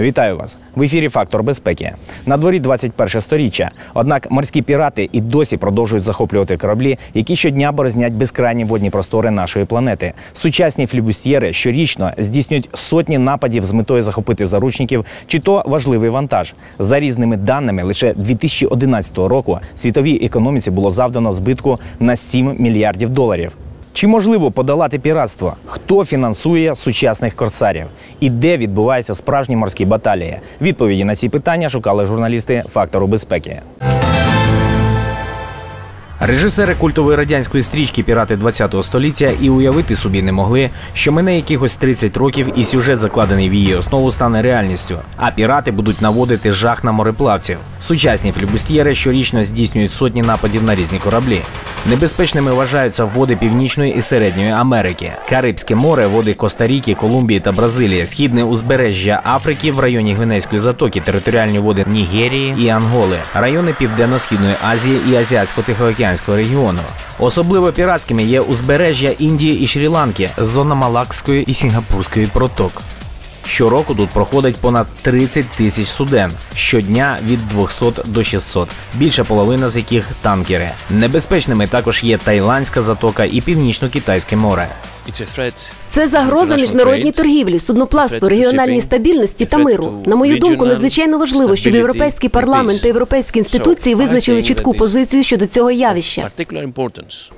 Вітаю вас в ефірі Фактор безпеки. На дворі 21 сторіччя. Однак морські пірати і досі продовжують захоплювати кораблі, які щодня борознять безкрайні водні простори нашої планети. Сучасні флібустьєри щорічно здійснюють сотні нападів з метою захопити заручників, чи то важливий вантаж. За різними даними, лише 2011 року світовій економіці було завдано збитку на 7 мільярдів доларів. Чи можливо подолати піратство? Хто фінансує сучасних корсарів? І де відбуваються справжні морські баталії? Відповіді на ці питання шукали журналісти фактору безпеки. Режисери культової радянської стрічки Пірати 20-го століття і уявити собі не могли, що мине якихось 30 років і сюжет, закладений в її основу, стане реальністю. А пірати будуть наводити жах на мореплавців. Сучасні флібустьєри щорічно здійснюють сотні нападів на різні кораблі. Небезпечними вважаються води Північної і Середньої Америки, Карибське море, води Коста-Ріки, Колумбії та Бразилії, східне узбережжя Африки в районі Гвинейської затоки, територіальні води Нігерії і Анголи, райони Південно-Східної Азії і Азіатсько-Тихоокеанського регіону. Особливо піратськими є узбережжя Індії і Шрі-Ланки, зона Малакської і Сінгапурської проток. Щороку тут проходить понад 30 тисяч суден, щодня від 200 до 600, більша половина з яких танкери. Небезпечними також є Таїландська затока і Північно-Китайське море. Це загроза міжнародній торгівлі, судноплавству, регіональній стабільності та миру. На мою думку, надзвичайно важливо, щоб європейський парламент та європейські інституції визначили чітку позицію щодо цього явища.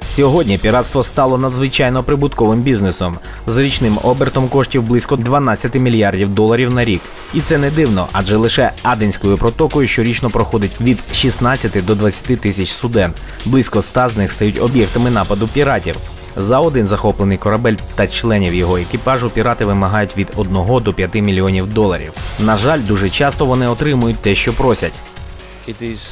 Сьогодні піратство стало надзвичайно прибутковим бізнесом з річним обертом коштів близько 12 мільярдів доларів на рік. І це не дивно, адже лише Аденською протокою щорічно проходить від 16 до 20 тисяч суден. Близько 100 з них стають об'єктами нападу піратів. За один захоплений корабель та членів його екіпажу пірати вимагають від 1 до 5 мільйонів доларів. На жаль, дуже часто вони отримують те, що просять.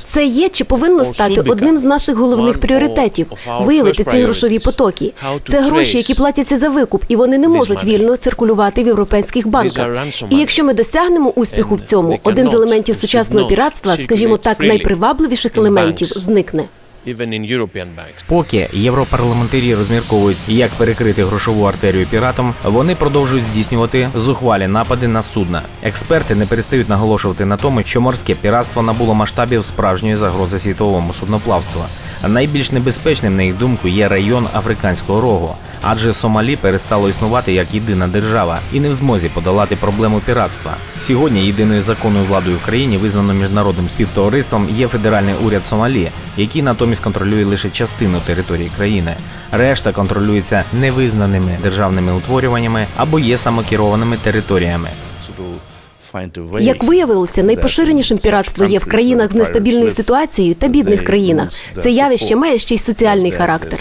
Це є чи повинно стати одним з наших головних пріоритетів виявити ці грошові потоки. Це гроші, які платяться за викуп, і вони не можуть вільно циркулювати в європейських банках. І якщо ми досягнемо успіху в цьому, один з елементів сучасного піратства, скажімо так, найпривабливіших елементів, зникне. Поки європарламентарі розмірковують, як перекрити грошову артерію піратам, вони продовжують здійснювати зухвалі напади на судна. Експерти не перестають наголошувати на тому, що морське піратство набуло масштабів справжньої загрози світовому судноплавству. Найбільш небезпечним, на їх думку, є район Африканського рогу, адже Сомалі перестало існувати як єдина держава і не в змозі подолати проблему піратства. Сьогодні єдиною законною владою в країні, визнано міжнародним співтовариством, є федеральний уряд Сомалі, який натомість контролює лише частину території країни. Решта контролюється невизнаними державними утворюваннями або є самокерованими територіями. Як виявилося, найпоширенішим піратство є в країнах з нестабільною ситуацією та бідних країнах. Це явище має ще й соціальний характер.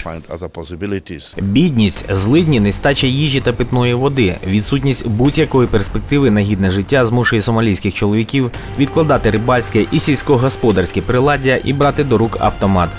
Бідність, злидні, нестача їжі та питної води, відсутність будь-якої перспективи на гідне життя змушує сомалійських чоловіків відкладати рибальське і сільськогосподарське приладдя і брати до рук автомат.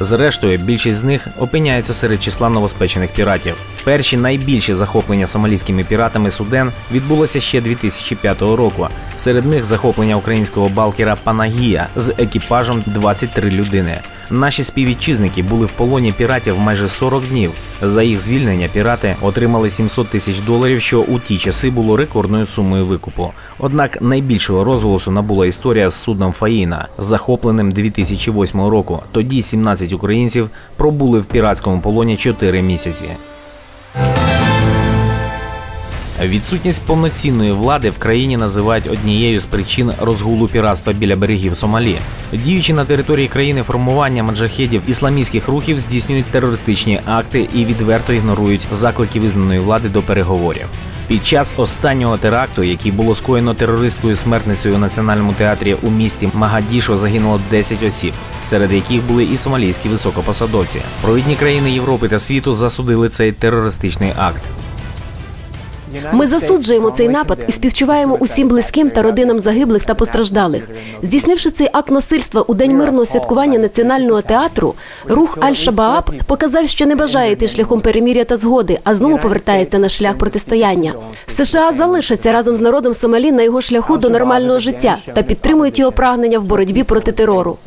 Зрештою, більшість з них опиняються серед числа новоспечених піратів. Перші найбільші захоплення сомалійськими піратами суден відбулося ще 2005 року. Серед них захоплення українського балкера Панагія з екіпажем 23 людини. Наші співвітчизники були в полоні піратів майже 40 днів. За їх звільнення пірати отримали 700 тисяч доларів, що у ті часи було рекордною сумою викупу. Однак найбільшого розголосу набула історія з судном Фаїна, захопленим 2008 року. Тоді 17 українців пробули в піратському полоні 4 місяці. Відсутність повноцінної влади в країні називають однією з причин розгулу піратства біля берегів Сомалі. Діючи на території країни формування маджахедів ісламістських рухів здійснюють терористичні акти і відверто ігнорують заклики визнаної влади до переговорів. Під час останнього теракту, який було скоєно терористською смертницею у національному театрі у місті Магадішо, загинуло 10 осіб, серед яких були і сомалійські високопосадовці. Провідні країни Європи та світу засудили цей терористичний акт. Ми засуджуємо цей напад і співчуваємо усім близьким та родинам загиблих та постраждалих. Здійснивши цей акт насильства у день мирного святкування національного театру, рух Аль-Шабааб показав, що не бажає йти шляхом переміря та згоди, а знову повертається на шлях протистояння. США залишаться разом з народом Сомалі на його шляху до нормального життя та підтримують його прагнення в боротьбі проти терору.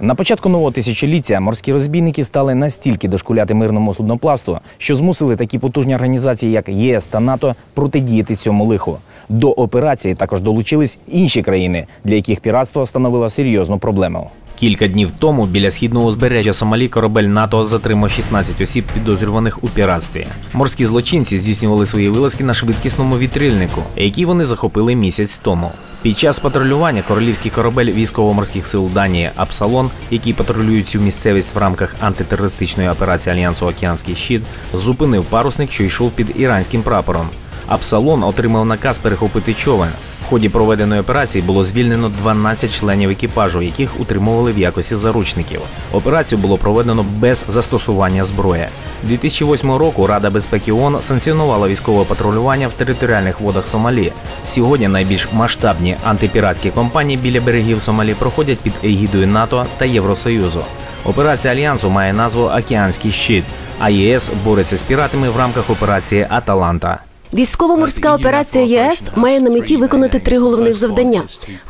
На початку нового тисячоліття морські розбійники стали настільки дошкуляти мирному судноплавству, що змусили такі потужні організації, як ЄС та НАТО, протидіяти цьому лиху. До операції також долучились інші країни, для яких піратство становило серйозну проблему. Кілька днів тому біля східного узбережжя Сомалі корабель НАТО затримав 16 осіб, підозрюваних у піратстві. Морські злочинці здійснювали свої вилазки на швидкісному вітрильнику, який вони захопили місяць тому. Під час патрулювання королівський корабель військово-морських сил Данії Апсалон, який патрулює цю місцевість в рамках антитерористичної операції Альянсу Океанський щит, зупинив парусник, що йшов під іранським прапором. Апсалон отримав наказ перехопити човен. В ході проведеної операції було звільнено 12 членів екіпажу, яких утримували в якості заручників. Операцію було проведено без застосування зброї. 2008 року Рада безпеки ООН санкціонувала військове патрулювання в територіальних водах Сомалі. Сьогодні найбільш масштабні антипіратські компанії біля берегів Сомалі проходять під егідою НАТО та Євросоюзу. Операція альянсу має назву Океанський щит, а ЄС бореться з піратами в рамках операції Аталанта. Військово-морська операція ЄС має на меті виконати три головних завдання: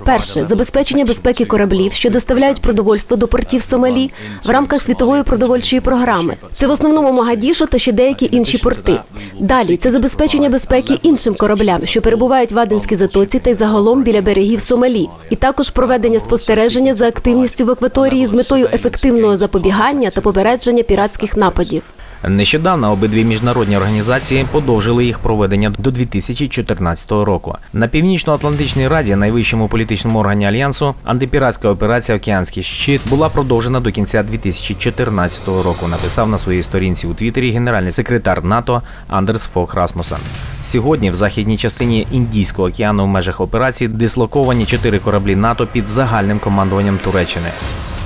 перше забезпечення безпеки кораблів, що доставляють продовольство до портів Сомалі в рамках світової продовольчої програми. Це в основному Магадішо та ще деякі інші порти. Далі це забезпечення безпеки іншим кораблям, що перебувають в Аденській затоці та й загалом біля берегів Сомалі, і також проведення спостереження за активністю в акваторії з метою ефективного запобігання та попередження піратських нападів. Нещодавно обидві міжнародні організації подовжили їх проведення до 2014 року. На північно-атлантичній раді, найвищому політичному органі альянсу, антипіратська операція Океанський щит була продовжена до кінця 2014 року. Написав на своїй сторінці у Твіттері генеральний секретар НАТО Андерс Фок Расмусен. Сьогодні в західній частині Індійського океану в межах операції дислоковані чотири кораблі НАТО під загальним командуванням Туреччини.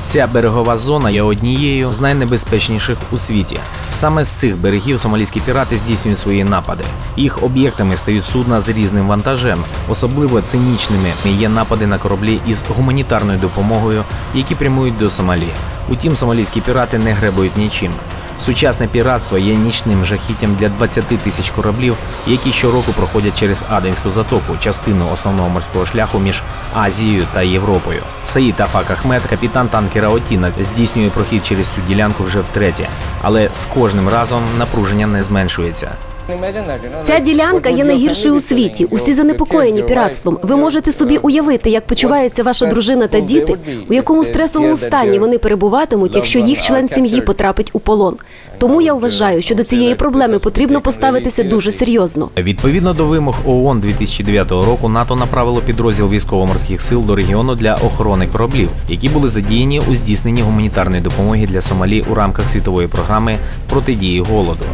Ця берегова зона є однією з найнебезпечніших у світі. Саме з цих берегів сомалійські пірати здійснюють свої напади. Їх об'єктами стають судна з різним вантажем. Особливо цинічними є напади на кораблі із гуманітарною допомогою, які прямують до Сомалі. Утім, сомалійські пірати не гребують нічим. Сучасне піратство є нічним жахіттям для 20 тисяч кораблів, які щороку проходять через Аденську затоку, частину основного морського шляху між Азією та Європою. Саїд Афак Ахмед, капітан танкера Отіна, здійснює прохід через цю ділянку вже втретє, але з кожним разом напруження не зменшується. Ця ділянка є найгіршою у світі. Усі занепокоєні піратством. Ви можете собі уявити, як почувається ваша дружина та діти, у якому стресовому стані вони перебуватимуть, якщо їх член сім'ї потрапить у полон. Тому я вважаю, що до цієї проблеми потрібно поставитися дуже серйозно. Відповідно до вимог ООН 2009 року, НАТО направило підрозділ військово-морських сил до регіону для охорони кораблів, які були задіяні у здійсненні гуманітарної допомоги для Сомалі у рамках світової програми протидії голоду.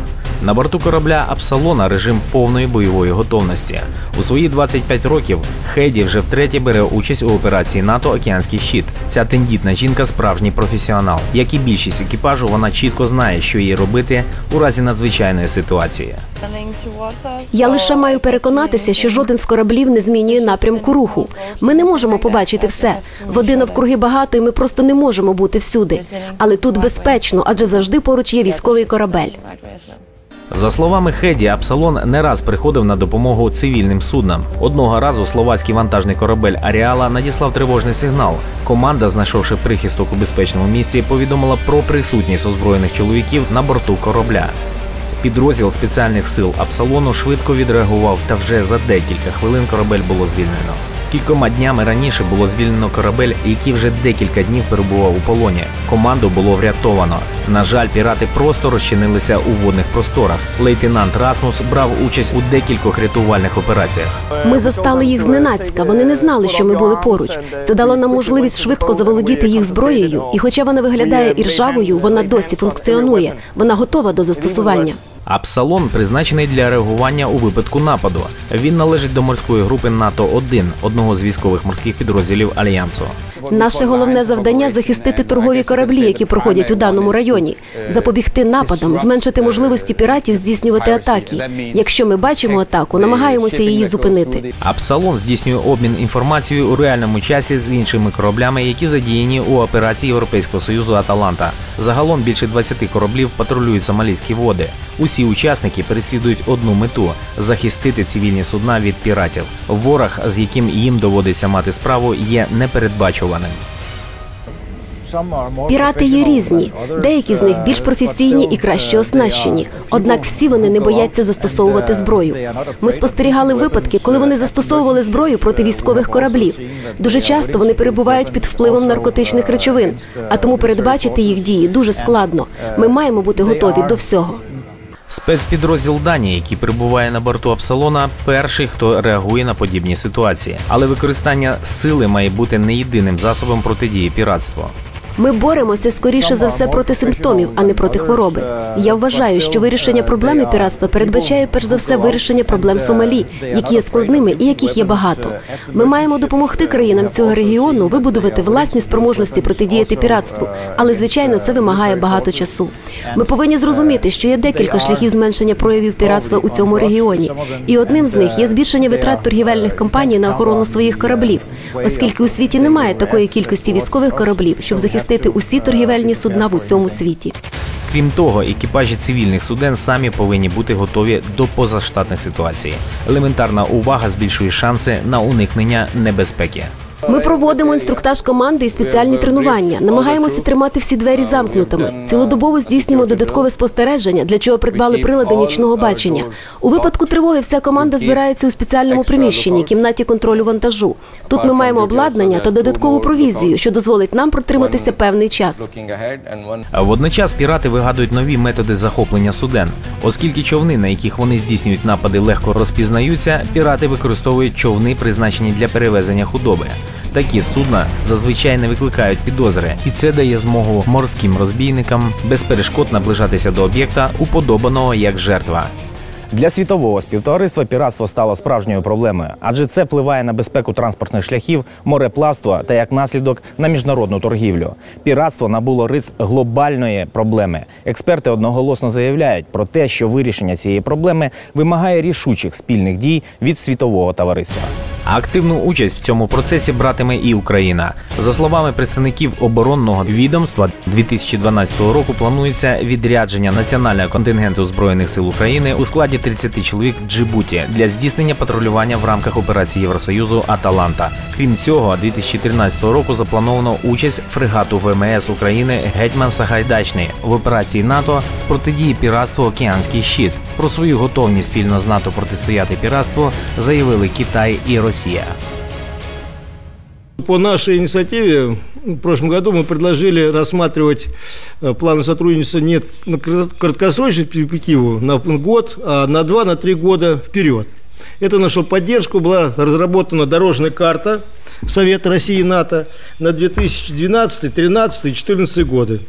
На борту корабля Апсалона режим повної бойової готовності. У свої 25 років Хейді вже втретє бере участь у операції НАТО Океанський щит. Ця тендітна жінка справжній професіонал. Як і більшість екіпажу, вона чітко знає, що їй робити у разі надзвичайної ситуації. Я лише маю переконатися, що жоден з кораблів не змінює напрямку руху. Ми не можемо побачити все. Води навкруги багато, і ми просто не можемо бути всюди. Але тут безпечно, адже завжди поруч є військовий корабель. За словами Хеді, Апсалон не раз приходив на допомогу цивільним суднам. Одного разу словацький вантажний корабель Аріала надіслав тривожний сигнал. Команда, знайшовши прихисток у безпечному місці, повідомила про присутність озброєних чоловіків на борту корабля. Підрозділ спеціальних сил Апсалону швидко відреагував, та вже за декілька хвилин корабель було звільнено. Кількома днями раніше було звільнено корабель, який вже декілька днів перебував у полоні. Команду було врятовано. На жаль, пірати просто розчинилися у водних просторах. Лейтенант Расмус брав участь у декількох рятувальних операціях. Ми застали їх зненацька. Вони не знали, що ми були поруч. Це дало нам можливість швидко заволодіти їх зброєю, і, хоча вона виглядає іржавою, вона досі функціонує. Вона готова до застосування. Апсалон призначений для реагування у випадку нападу. Він належить до морської групи НАТО 1 одного з військових морських підрозділів альянсу. Наше головне завдання захистити торгові кораблі, які проходять у даному районі, запобігти нападам, зменшити можливості піратів здійснювати атаки. Якщо ми бачимо атаку, намагаємося її зупинити. Апсалон здійснює обмін інформацією у реальному часі з іншими кораблями, які задіяні у операції Європейського союзу Аталанта. Загалом більше 20 кораблів патрулюють сомалійські води. Усі учасники переслідують одну мету захистити цивільні судна від піратів. Ворог, з яким їм доводиться мати справу, є непередбачуваним. Пірати є різні. Деякі з них більш професійні і краще оснащені. Однак всі вони не бояться застосовувати зброю. Ми спостерігали випадки, коли вони застосовували зброю проти військових кораблів. Дуже часто вони перебувають під впливом наркотичних речовин, а тому передбачити їх дії дуже складно. Ми маємо бути готові до всього. Спецпідрозділ Данії, який перебуває на борту Апсалона, перший, хто реагує на подібні ситуації. Але використання сили має бути не єдиним засобом протидії піратству. Ми боремося скоріше за все проти симптомів, а не проти хвороби. Я вважаю, що вирішення проблеми піратства передбачає перш за все вирішення проблем Сомалі, які є складними і яких є багато. Ми маємо допомогти країнам цього регіону вибудувати власні спроможності протидіяти піратству, але звичайно це вимагає багато часу. Ми повинні зрозуміти, що є декілька шляхів зменшення проявів піратства у цьому регіоні, і одним з них є збільшення витрат торгівельних компаній на охорону своїх кораблів, оскільки у світі немає такої кількості військових кораблів, щоб захистити усі торгівельні судна в усьому світі. Крім того, екіпажі цивільних суден самі повинні бути готові до позаштатних ситуацій. Елементарна увага збільшує шанси на уникнення небезпеки. Ми проводимо інструктаж команди і спеціальні тренування. Намагаємося тримати всі двері замкнутими. Цілодобово здійснюємо додаткове спостереження, для чого придбали прилади нічного бачення. У випадку тривоги вся команда збирається у спеціальному приміщенні, кімнаті контролю вантажу. Тут ми маємо обладнання та додаткову провізію, що дозволить нам протриматися певний час. А Водночас пірати вигадують нові методи захоплення суден, оскільки човни, на яких вони здійснюють напади, легко розпізнаються. Пірати використовують човни, призначені для перевезення худоби. Такі судна зазвичай не викликають підозри, і це дає змогу морським розбійникам без перешкод наближатися до об'єкта, уподобаного як жертва. Для світового співтовариства піратство стало справжньою проблемою, адже це впливає на безпеку транспортних шляхів, мореплавства та як наслідок на міжнародну торгівлю. Піратство набуло рис глобальної проблеми. Експерти одноголосно заявляють про те, що вирішення цієї проблеми вимагає рішучих спільних дій від світового товариства. Активну участь в цьому процесі братиме і Україна. За словами представників оборонного відомства, 2012 року планується відрядження національного контингенту збройних сил України у складі 30 чоловік в Джибуті для здійснення патрулювання в рамках операції Євросоюзу Аталанта. Крім цього, 2013 року заплановано участь фрегату ВМС України Гетьман Сагайдачний в операції НАТО з протидії піратству Океанський щит. Про свою готовність спільно з НАТО протистояти піратству заявили Китай і Росія. По нашей инициативе в прошлом году мы предложили рассматривать э, планы сотрудничества не на краткосрочную перспективу на год, а на два, на три года вперед. Это нашу поддержку была разработана дорожная карта Совета России и НАТО на 2012, 2013 и 2014 годы.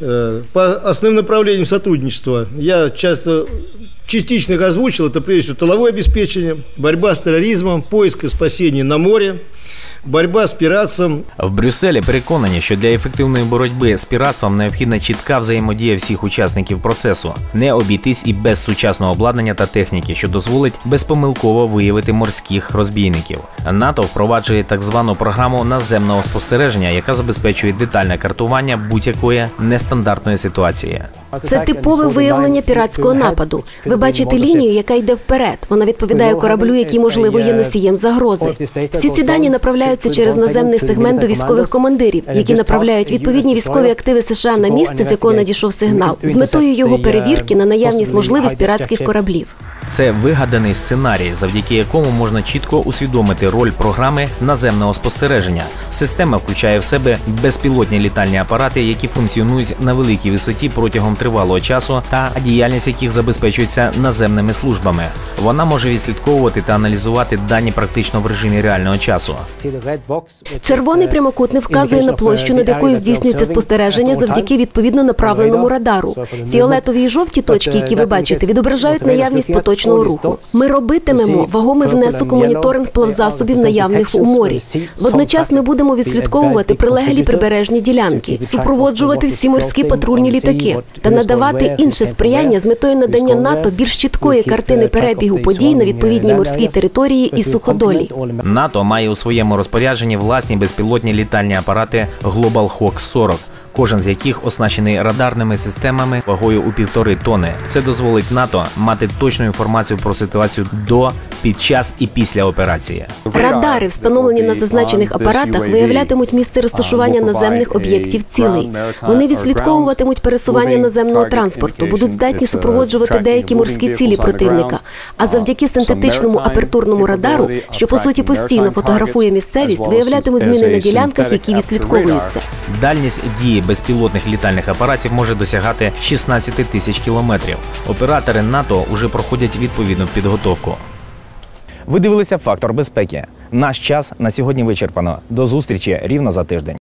Э, По основным направлениям сотрудничества я часто частично их озвучил. Это прежде всего тыловое обеспечение, борьба с терроризмом, поиск и спасение на море, борьба з піратством. В Брюсселі переконані, що для ефективної боротьби з піратством необхідна чітка взаємодія всіх учасників процесу, не обійтись і без сучасного обладнання та техніки, що дозволить безпомилково виявити морських розбійників. НАТО впроваджує так звану програму наземного спостереження, яка забезпечує детальне картування будь-якої нестандартної ситуації. Це типове виявлення піратського нападу. Ви бачите лінію, яка йде вперед. Вона відповідає кораблю, який можливо є носієм загрози. Всі ці дані направляються через наземний сегмент до військових командирів, які направляють відповідні військові активи США на місце, з якого надійшов сигнал, з метою його перевірки на наявність можливих піратських кораблів. Це вигаданий сценарій, завдяки якому можна чітко усвідомити роль програми наземного спостереження. Система включає в себе безпілотні літальні апарати, які функціонують на великій висоті протягом тривалого часу, та діяльність яких забезпечується наземними службами. Вона може відслідковувати та аналізувати дані практично в режимі реального часу. Червоний прямокутник вказує на площу, над якою здійснюється спостереження завдяки відповідно направленому радару. Фіолетові і жовті точки, які ви бачите, відображають наявність поточного руху. Ми робитимемо вагомий внесок у моніторинг плавзасобів наявних у морі. Водночас ми будемо відслідковувати прилеглі прибережні ділянки, супроводжувати всі морські патрульні літаки та надавати інше сприяння з метою надання НАТО більш чіткої картини перебігу подій на відповідній морській території і суходолі. НАТО має у своєму розпорядженні власні безпілотні літальні апарати Global Hawk 40. Кожен з яких оснащений радарними системами вагою у півтори тони. Це дозволить НАТО мати точну інформацію про ситуацію до, під час і після операції. Радари, встановлені на зазначених апаратах, виявлятимуть місце розташування наземних об'єктів цілей. Вони відслідковуватимуть пересування наземного транспорту, будуть здатні супроводжувати деякі морські цілі противника. А завдяки синтетичному апертурному радару, що по суті постійно фотографує місцевість, виявлятимуть зміни на ділянках, які відслідковуються. Дальність дії безпілотних літальних апаратів може досягати 16 тисяч кілометрів. Оператори НАТО вже проходять відповідну підготовку. Ви дивилися фактор безпеки. Наш час на сьогодні вичерпано. До зустрічі рівно за тиждень.